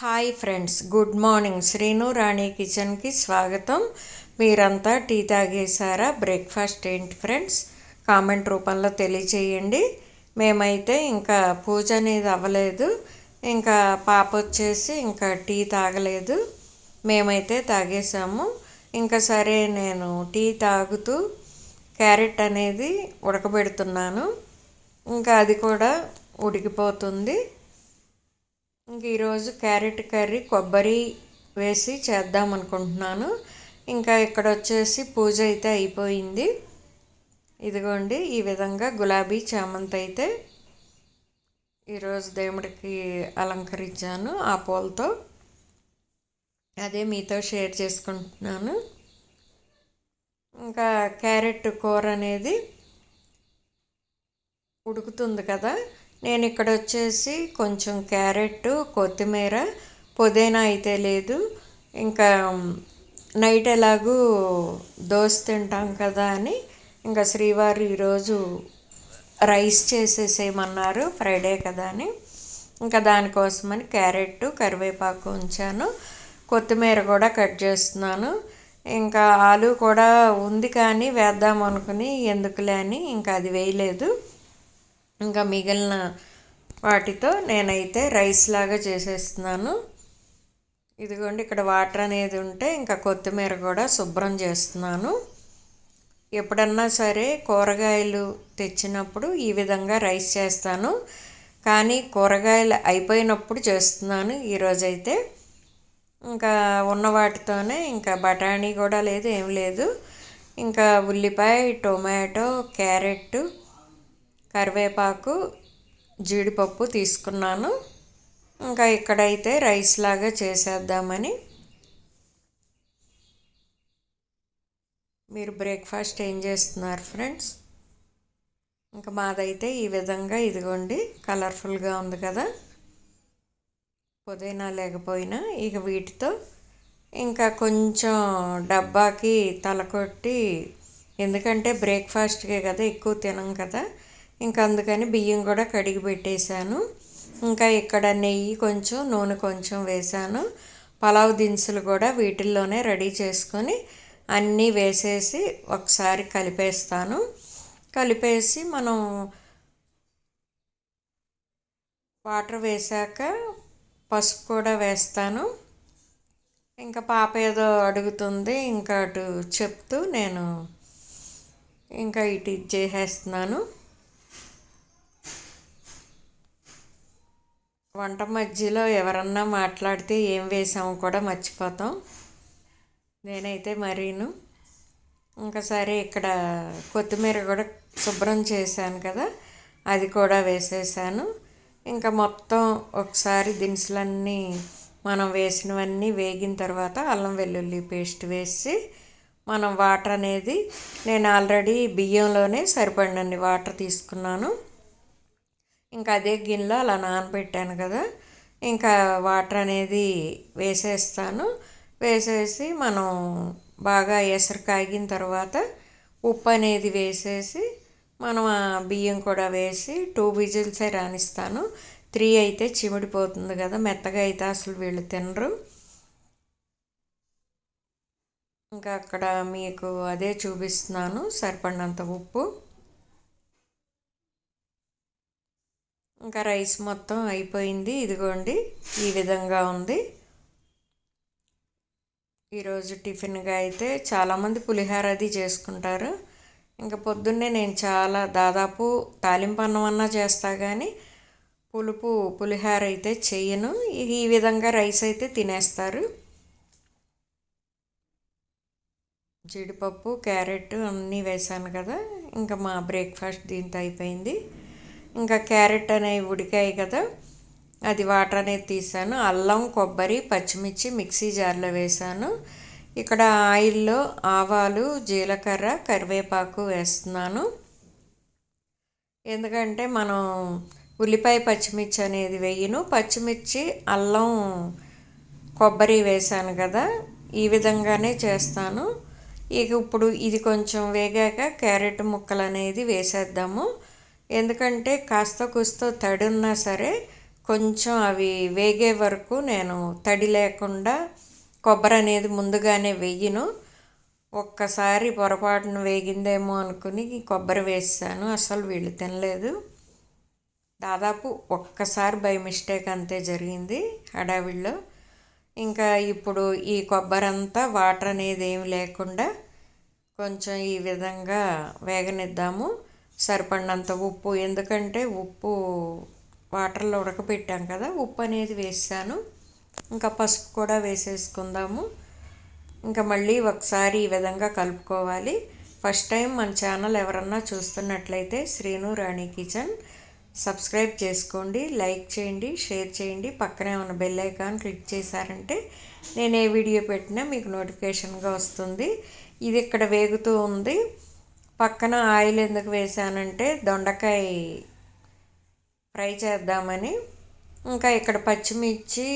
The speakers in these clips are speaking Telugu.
Hi friends good morning. Srinu Rani కిచెన్కి స్వాగతం. మీరంతా టీ తాగేసారా బ్రేక్ఫాస్ట్ ఏంటి ఫ్రెండ్స్? కామెంట్ రూపంలో తెలియచేయండి. మేమైతే ఇంకా పూజ అనేది అవ్వలేదు. ఇంకా పాప వచ్చేసి ఇంకా టీ తాగలేదు. మేమైతే తాగేసాము ఇంకా సరే నేను టీ తాగుతూ క్యారెట్ అనేది ఉడకబెడుతున్నాను. ఇంకా అది కూడా ఉడికిపోతుంది. ఇంక ఈరోజు క్యారెట్ కర్రీ కొబ్బరి వేసి చేద్దాం అనుకుంటున్నాను. ఇంకా ఇక్కడ వచ్చేసి పూజ అయితే అయిపోయింది. ఇదిగోండి ఈ విధంగా గులాబీ చామంతి అయితే ఈరోజు దేవుడికి అలంకరించాను ఆ పూలతో. అదే మీతో షేర్ చేసుకుంటున్నాను. ఇంకా క్యారెట్ కూర అనేది ఉడుకుతుంది కదా నేను ఇక్కడ వచ్చేసి కొంచెం క్యారెట్ కొత్తిమీర పుదీనా అయితే లేదు. ఇంకా నైట్ ఎలాగూ దోశ తింటాం కదా అని ఇంకా శ్రీవారు ఈరోజు రైస్ చేసేసేయమన్నారు ఫ్రైడే కదా అని. ఇంకా దానికోసమని క్యారెట్ కరివేపాకు ఉంచాను. కొత్తిమీర కూడా కట్ చేస్తున్నాను. ఇంకా ఆలు కూడా ఉంది కానీ వేద్దాం అనుకుని ఎందుకులే అని ఇంకా అది వేయలేదు. ఇంకా మిగిలిన వాటితో నేనైతే రైస్ లాగా చేసేస్తున్నాను. ఇదిగోండి ఇక్కడ వాటర్ అనేది ఉంటే ఇంకా కొత్తిమీర కూడా శుభ్రం చేస్తున్నాను. ఎప్పుడన్నా సరే కూరగాయలు తెచ్చినప్పుడు ఈ విధంగా రైస్ చేస్తాను. కానీ కూరగాయలు అయిపోయినప్పుడు చేస్తున్నాను ఈరోజైతే. ఇంకా ఉన్న వాటితోనే ఇంకా బఠానీ కూడా లేదు ఏం లేదు. ఇంకా ఉల్లిపాయ టొమాటో క్యారెట్ కరివేపాకు జీడిపప్పు తీసుకున్నాను. ఇంకా ఇక్కడైతే రైస్ లాగా చేసేద్దామని. మీరు బ్రేక్ఫాస్ట్ ఏం చేస్తున్నారు ఫ్రెండ్స్? ఇంకా మాదైతే ఈ విధంగా ఇదిగోండి కలర్ఫుల్గా ఉంది కదా. పుదీనా లేకపోయినా ఇక వీటితో ఇంకా కొంచెం డబ్బాకి తలకొట్టి ఎందుకంటే బ్రేక్ఫాస్ట్కే కదా ఎక్కువ తినం కదా. ఇంకా అందుకని బియ్యం కూడా కడిగి పెట్టేశాను. ఇంకా ఇక్కడ నెయ్యి కొంచెం నూనె కొంచెం వేశాను. పలావ్ దినుసులు కూడా వీటిల్లోనే రెడీ చేసుకొని అన్నీ వేసేసి ఒకసారి కలిపేస్తాను. కలిపేసి మనం వాటర్ వేసాక పసుపు కూడా వేస్తాను. ఇంకా పాప ఏదో అడుగుతుంది ఇంకా అటు చెప్తూ నేను ఇంకా ఇటు చేసేస్తున్నాను. వంట మధ్యలో ఎవరన్నా మాట్లాడితే ఏం వేసామో కూడా మర్చిపోతాం. నేనైతే మరీను. ఇంకా సరే ఇక్కడ కొత్తిమీర కూడా శుభ్రం చేశాను కదా అది కూడా వేసేసాను. ఇంకా మొత్తం ఒకసారి దినుసులన్నీ మనం వేసినవన్నీ వేగిన తర్వాత అల్లం వెల్లుల్లి పేస్ట్ వేసి మనం వాటర్ అనేది నేను ఆల్రెడీ బియ్యంలోనే సరిపడినన్ని వాటర్ తీసుకున్నాను. ఇంకా అదే గిన్నెలో అలా నానబెట్టాను కదా. ఇంకా వాటర్ అనేది వేసేస్తాను. వేసేసి మనం బాగా ఎసరు కాగిన తర్వాత ఉప్పు అనేది వేసేసి మనం ఆ బియ్యం కూడా వేసి టూ విజిల్సే రాణిస్తాను త్రీ అయితే చిమిడిపోతుంది కదా. మెత్తగా అయితే అసలు వీళ్ళు తినరు. ఇంకా అక్కడ మీకు అదే చూపిస్తున్నాను. సరిపడినంత ఉప్పు. ఇంకా రైస్ మొత్తం అయిపోయింది. ఇదిగోండి ఈ విధంగా ఉంది. ఈరోజు టిఫిన్గా అయితే చాలామంది పులిహార అది చేసుకుంటారు. ఇంకా పొద్దున్నే నేను చాలా దాదాపు తాలింపు అన్నం అన్నా చేస్తా కానీ పులుపు పులిహార అయితే చేయను ఈ విధంగా రైస్ అయితే తినేస్తారు. జీడిపప్పు క్యారెట్ అన్నీ వేసాను కదా. ఇంకా మా బ్రేక్ఫాస్ట్ దీంతో అయిపోయింది. ఇంకా క్యారెట్ అనేవి ఉడికాయి కదా అది వాటర్ అనేది తీసాను. అల్లం కొబ్బరి పచ్చిమిర్చి మిక్సీ జార్లో వేసాను. ఇక్కడ ఆయిల్లో ఆవాలు జీలకర్ర కరివేపాకు వేస్తున్నాను. ఎందుకంటే మనం ఉల్లిపాయ పచ్చిమిర్చి అనేది వేయను. పచ్చిమిర్చి అల్లం కొబ్బరి వేసాను కదా ఈ విధంగానే చేస్తాను. ఇక ఇప్పుడు ఇది కొంచెం వేగాక క్యారెట్ ముక్కలు అనేది వేసేద్దాము. ఎందుకంటే కాస్త కూస్తో తడి ఉన్నా సరే కొంచెం అవి వేగే వరకు నేను తడి లేకుండా కొబ్బరి అనేది ముందుగానే వేయను. ఒక్కసారి పొరపాటున వేగిందేమో అనుకుని కొబ్బరి వేసాను. అసలు వీళ్ళు తినలేదు. దాదాపు ఒక్కసారి బై మిస్టేక్ అంతే జరిగింది హడావిడిలో. ఇంకా ఇప్పుడు ఈ కొబ్బరి అంతా వాటర్ అనేది ఏమి లేకుండా కొంచెం ఈ విధంగా వేగనిద్దాము. సరిపడినంత ఉప్పు. ఎందుకంటే ఉప్పు వాటర్లో ఉడకపెట్టాం కదా ఉప్పు అనేది వేసాను. ఇంకా పసుపు కూడా వేసేసుకుందాము. ఇంకా మళ్ళీ ఒకసారి ఈ విధంగా కలుపుకోవాలి. ఫస్ట్ టైం మన ఛానల్ ఎవరన్నా చూస్తున్నట్లయితే శ్రీను రాణి కిచెన్. సబ్స్క్రైబ్ చేసుకోండి లైక్ చేయండి షేర్ చేయండి. పక్కనే ఉన్న బెల్ ఐకాన్ క్లిక్ చేశారంటే నేను ఏ వీడియో పెట్టినా మీకు నోటిఫికేషన్గా వస్తుంది. ఇది ఇక్కడ వేగుతూ ఉంది. పక్కన ఆయిల్ ఎందుకు వేసానంటే దొండకాయ ఫ్రై చేద్దామని. ఇంకా ఇక్కడ పచ్చిమిర్చి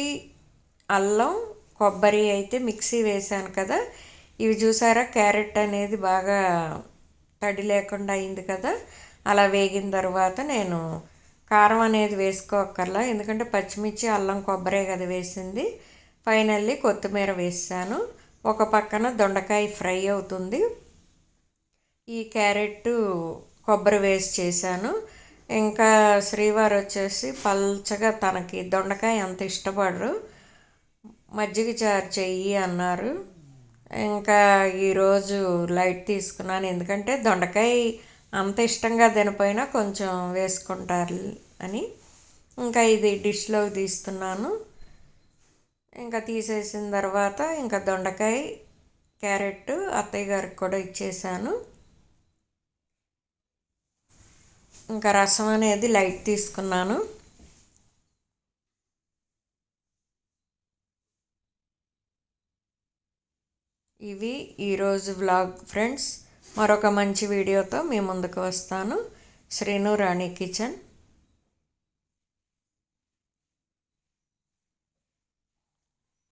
అల్లం కొబ్బరి అయితే మిక్సీ వేసాను కదా. ఇవి చూసారా? క్యారెట్ అనేది బాగా తడి లేకుండా అయింది కదా. అలా వేగిన తర్వాత నేను కారం అనేది వేసుకోకర్లా ఎందుకంటే పచ్చిమిర్చి అల్లం కొబ్బరే కదా వేసింది. ఫైనల్లీ కొత్తిమీర వేసాను. ఒక పక్కన దొండకాయ ఫ్రై అవుతుంది. ఈ క్యారెట్ కొబ్బరి వేసి చేశాను. ఇంకా శ్రీవారు వచ్చేసి పల్చగా తనకి దొండకాయ అంత ఇష్టపడరు. మజ్జిగ చారు చెయ్యి అన్నారు. ఇంకా ఈరోజు లైట్ తీసుకున్నాను. ఎందుకంటే దొండకాయ అంత ఇష్టంగా తినపోయినా కొంచెం వేసుకుంటారు అని. ఇంకా ఇది డిష్లో తీస్తున్నాను. ఇంకా తీసేసిన తర్వాత ఇంకా దొండకాయ క్యారెట్ అత్తయ్య గారికి కూడా ఇచ్చేసాను ఇంకా రసం అనేది లైట్ తీసుకున్నాను. ఇవి ఈరోజు వ్లాగ్ ఫ్రెండ్స్ మరొక మంచి వీడియోతో మీ ముందుకు వస్తాను. శ్రీను రాణి కిచెన్.